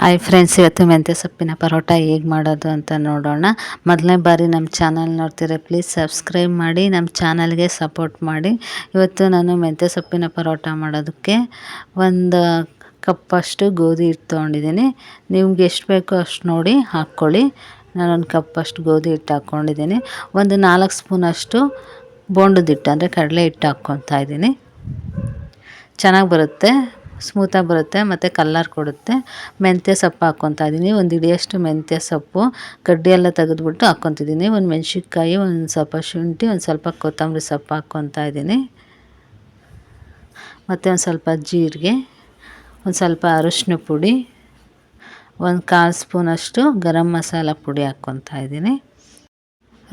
Hi friends ಇವತ್ತು ಮೆಂತ್ಯ ಸೊಪ್ಪಿನ ಪರೋಟ ಹೇಗೆ ಮಾಡೋದು ಅಂತ ನೋಡೋಣ. ಮೊದಲನೇ ಬಾರಿ ನಮ್ಮ ಚಾನಲ್ ನೋಡ್ತೀರ ಪ್ಲೀಸ್ ಸಬ್ಸ್ಕ್ರೈಬ್ ಮಾಡಿ, ನಮ್ಮ ಚಾನಲ್ಗೆ ಸಪೋರ್ಟ್ ಮಾಡಿ. ಇವತ್ತು ನಾನು ಮೆಂತ್ಯ ಸೊಪ್ಪಿನ ಪರೋಟ ಮಾಡೋದಕ್ಕೆ ಒಂದು ಕಪ್ಪಷ್ಟು ಗೋಧಿ ಹಿಟ್ಟು ತೊಗೊಂಡಿದ್ದೀನಿ. ನಿಮ್ಗೆ ಎಷ್ಟು ಬೇಕೋ ಅಷ್ಟು ನೋಡಿ ಹಾಕ್ಕೊಳ್ಳಿ. ನಾನೊಂದು ಕಪ್ಪಷ್ಟು ಗೋಧಿ ಹಿಟ್ಟು ಹಾಕ್ಕೊಂಡಿದ್ದೀನಿ. ಒಂದು ನಾಲ್ಕು ಸ್ಪೂನಷ್ಟು ಬೋಂಡದ ಹಿಟ್ಟು, ಅಂದರೆ ಕಡಲೆ ಹಿಟ್ಟು ಹಾಕ್ಕೊತಾ ಇದ್ದೀನಿ. ಚೆನ್ನಾಗಿ ಬರುತ್ತೆ. ಸ್ಮೂತಾಗಿ ಬರುತ್ತೆ, ಮತ್ತು ಕಲ್ಲರ್ ಕೊಡುತ್ತೆ. ಮೆಂತ್ಯ ಸೊಪ್ಪು ಹಾಕ್ಕೊತಾ ಇದ್ದೀನಿ. ಒಂದು ಹಿಡಿಯಷ್ಟು ಮೆಂತ್ಯ ಸೊಪ್ಪು. ಗಡ್ಡೆ ಎಲ್ಲ ತೆಗೆದ್ಬಿಟ್ಟು ಹಾಕ್ಕೊತಿದ್ದೀನಿ ಒಂದು ಮೆಣಸಿನ್ಕಾಯಿ, ಒಂದು ಸ್ವಲ್ಪ ಶುಂಠಿ, ಒಂದು ಸ್ವಲ್ಪ ಕೊತ್ತಂಬರಿ ಸೊಪ್ಪು ಹಾಕ್ಕೊತಾ ಇದ್ದೀನಿ. ಮತ್ತು ಒಂದು ಸ್ವಲ್ಪ ಜೀರಿಗೆ, ಒಂದು ಸ್ವಲ್ಪ ಅರಶಿನ ಪುಡಿ, ಒಂದು ಕಾಲು ಸ್ಪೂನಷ್ಟು ಗರಂ ಮಸಾಲ ಪುಡಿ ಹಾಕ್ಕೊತಾ ಇದ್ದೀನಿ.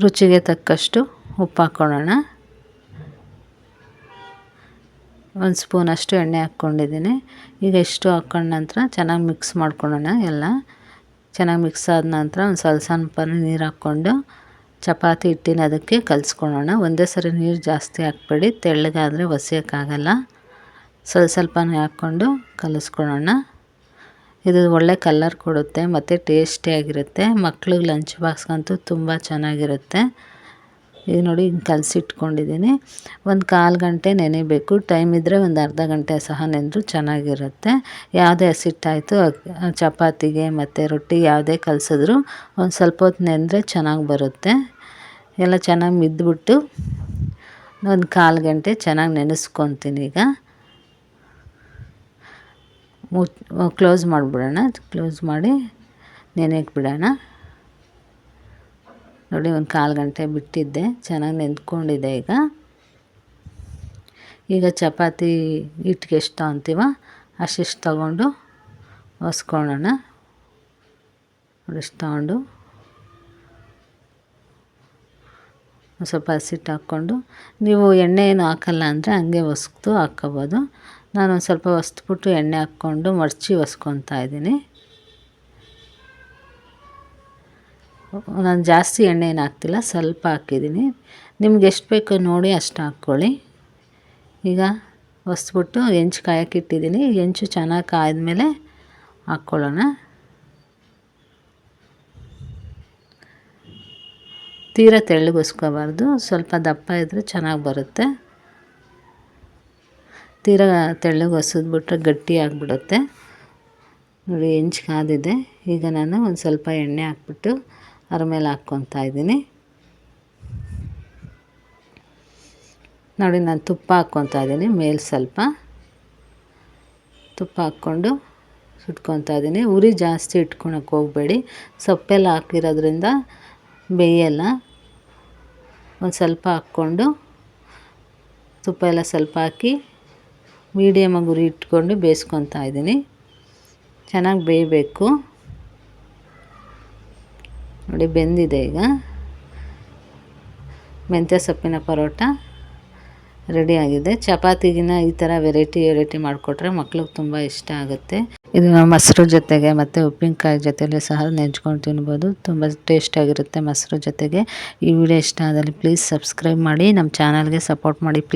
ರುಚಿಗೆ ತಕ್ಕಷ್ಟು ಉಪ್ಪು ಹಾಕ್ಕೊಳ್ಳೋಣ ಒಂದು ಸ್ಪೂನಷ್ಟು ಎಣ್ಣೆ ಹಾಕ್ಕೊಂಡಿದ್ದೀನಿ. ಈಗ ಎಷ್ಟು ಹಾಕ್ಕೊಂಡ ನಂತರ ಚೆನ್ನಾಗಿ ಮಿಕ್ಸ್ ಮಾಡ್ಕೊಳ್ಳೋಣ ಎಲ್ಲ. ಚೆನ್ನಾಗಿ ಮಿಕ್ಸ್ ಆದ ನಂತರ ಒಂದು ಸ್ವಲ್ಪ ಸ್ವಲ್ಪ ನೀರು ಹಾಕ್ಕೊಂಡು ಚಪಾತಿ ಹಿಟ್ಟಿನ ಅದಕ್ಕೆ ಕಲಿಸ್ಕೊಳ್ಳೋಣ. ಒಂದೇ ಸರಿ ನೀರು ಜಾಸ್ತಿ ಹಾಕ್ಬೇಡಿ. ತೆಳ್ಳಗಾದರೆ ಒಸಿಯೋಕ್ಕಾಗಲ್ಲ. ಸ್ವಲ್ಪ ಸ್ವಲ್ಪನೇ ಹಾಕ್ಕೊಂಡು ಕಲಿಸ್ಕೊಳ್ಳೋಣ. ಇದು ಒಳ್ಳೆ ಕಲರ್ ಕೊಡುತ್ತೆ, ಮತ್ತು ಟೇಸ್ಟಿಯಾಗಿರುತ್ತೆ ಮಕ್ಳಿಗೆ ಲಂಚ್ ಬಾಕ್ಸ್ಗಂತೂ ತುಂಬ ಚೆನ್ನಾಗಿರುತ್ತೆ. ಈಗ ನೋಡಿ ಹಿಂಗೆ ಕಲಸಿಟ್ಕೊಂಡಿದ್ದೀನಿ. ಒಂದು ಕಾಲು ಗಂಟೆ ನೆನೆಬೇಕು. ಟೈಮ್ ಇದ್ದರೆ ಒಂದು ಅರ್ಧ ಗಂಟೆ ಸಹ ನೆನೆದ್ರೂ ಚೆನ್ನಾಗಿರುತ್ತೆ. ಯಾವುದೇ ಹಸಿಟ್ಟಾಯಿತು ಚಪಾತಿಗೆ ಮತ್ತು ರೊಟ್ಟಿ ಯಾವುದೇ ಕಲಸಿದ್ರು ಒಂದು ಸ್ವಲ್ಪ ಹೊತ್ತು ನೆನೆದ್ರೆ ಚೆನ್ನಾಗಿ ಬರುತ್ತೆ. ಎಲ್ಲ ಚೆನ್ನಾಗಿ ಮಿದ್ದುಬಿಟ್ಟು ಒಂದು ಕಾಲು ಗಂಟೆ ಚೆನ್ನಾಗಿ ನೆನೆಸ್ಕೊತೀನಿ ಈಗ. ಮು ಕ್ಲೋಸ್ ಮಾಡಿಬಿಡೋಣ. ಕ್ಲೋಸ್ ಮಾಡಿ ನೆನೆಯಕ್ಕೆ ಬಿಡೋಣ. ನೋಡಿ, ಒಂದು ಕಾಲು ಗಂಟೆ ಬಿಟ್ಟಿದ್ದೆ. ಚೆನ್ನಾಗಿ ನೆಂದ್ಕೊಂಡಿದೆ ಈಗ. ಈಗ ಚಪಾತಿ ಹಿಟ್ಟಿಗೆ ಎಷ್ಟು ತೊಗೊತೀವ? ಅಷ್ಟಿಷ್ಟು ತೊಗೊಂಡು ಹೊಸ್ಕೊಳ್ಳೋಣ ಇಷ್ಟು ತೊಗೊಂಡು. ಸ್ವಲ್ಪ ಹಸಿಟ್ಟು ಹಾಕ್ಕೊಂಡು. ನೀವು ಎಣ್ಣೆ ಏನು ಹಾಕಲ್ಲ ಅಂದರೆ ಹಂಗೆ ಹೊಸ್ದು ಹಾಕ್ಕೋಬೋದು. ನಾನು ಒಂದು ಸ್ವಲ್ಪ ಹೊಸ್ದ್ಬಿಟ್ಟು ಎಣ್ಣೆ ಹಾಕ್ಕೊಂಡು ಮಡಚಿ ಹೊಸ್ಕೊತಾ ಇದ್ದೀನಿ. ನಾನು ಜಾಸ್ತಿ ಎಣ್ಣೆ ಏನು ಹಾಕ್ತಿಲ್ಲ, ಸ್ವಲ್ಪ ಹಾಕಿದ್ದೀನಿ. ನಿಮ್ಗೆ ಎಷ್ಟು ಬೇಕೋ ನೋಡಿ ಅಷ್ಟು ಹಾಕ್ಕೊಳ್ಳಿ. ಈಗ ಹೊಸ್ಬಿಟ್ಟು ಹೆಂಚು ಕಾಯಕ್ಕೆ ಇಟ್ಟಿದ್ದೀನಿ. ಹೆಂಚು ಚೆನ್ನಾಗಿ ಕಾಯ್ದಮೇಲೆ ಹಾಕ್ಕೊಳ್ಳೋಣ. ತೀರ ತೆಳ್ಳಗೆ ಸ್ವಲ್ಪ ದಪ್ಪ ಇದ್ದರೆ ಚೆನ್ನಾಗಿ ಬರುತ್ತೆ. ತೀರ ತೆಳ್ಳಗೊಸಿದ್ಬಿಟ್ರೆ ಗಟ್ಟಿ ಆಗಿಬಿಡುತ್ತೆ. ನೋಡಿ, ಹೆಂಚು ಕಾದಿದೆ. ಈಗ ನಾನು ಒಂದು ಸ್ವಲ್ಪ ಎಣ್ಣೆ ಹಾಕ್ಬಿಟ್ಟು ಅದ್ರ ಮೇಲೆ ಹಾಕ್ಕೊತಾ ಇದ್ದೀನಿ. ನೋಡಿ, ನಾನು ತುಪ್ಪ ಹಾಕ್ಕೊತಾ ಇದ್ದೀನಿ, ಮೇಲೆ ಸ್ವಲ್ಪ. ತುಪ್ಪ ಹಾಕ್ಕೊಂಡು ಸುಟ್ಕೊತಾ ಇದ್ದೀನಿ. ಉರಿ ಜಾಸ್ತಿ ಇಟ್ಕೊಳಕ್ಕೆ ಹೋಗಬೇಡಿ. ಸೊಪ್ಪೆಲ್ಲ ಹಾಕಿರೋದ್ರಿಂದ ಬೇಯಲ್ಲ. ಒಂದು ಸ್ವಲ್ಪ ಹಾಕ್ಕೊಂಡು ತುಪ್ಪ ಎಲ್ಲ ಸ್ವಲ್ಪ ಹಾಕಿ ಮೀಡಿಯಮಾಗಿ ಉರಿ ಇಟ್ಕೊಂಡು ಬೇಯಿಸ್ಕೊತಾ ಇದ್ದೀನಿ. ಚೆನ್ನಾಗಿ ಬೇಯಬೇಕು. ನೋಡಿ ಬೆಂದಿದೆ ಈಗ. ಮೆಂತ್ಯ ಸೊಪ್ಪಿನ ಪರೋಟ ರೆಡಿ ಆಗಿದೆ. ಚಪಾತಿಗಿನ ಈ ಥರ ವೆರೈಟಿ ವೆರೈಟಿ ಮಾಡಿಕೊಟ್ರೆ ಮಕ್ಳಿಗೆ ತುಂಬ ಇಷ್ಟ ಆಗುತ್ತೆ. ಇದು ಮೊಸರು ಜೊತೆಗೆ ಮತ್ತು ಉಪ್ಪಿನಕಾಯಿ ಜೊತೆಯಲ್ಲಿ ಸಹ ನೆಂಚ್ಕೊಂಡು ತಿನ್ಬೋದು. ತುಂಬ ಟೇಸ್ಟಾಗಿರುತ್ತೆ ಮೊಸರು ಜೊತೆಗೆ. ಈ ವಿಡಿಯೋ ಇಷ್ಟ ಆದಲ್ಲಿ ಪ್ಲೀಸ್ ಸಬ್ಸ್ಕ್ರೈಬ್ ಮಾಡಿ. ನಮ್ಮ ಚಾನಲ್ಗೆ ಸಪೋರ್ಟ್ ಮಾಡಿ. ಪ್ಲೀಸ್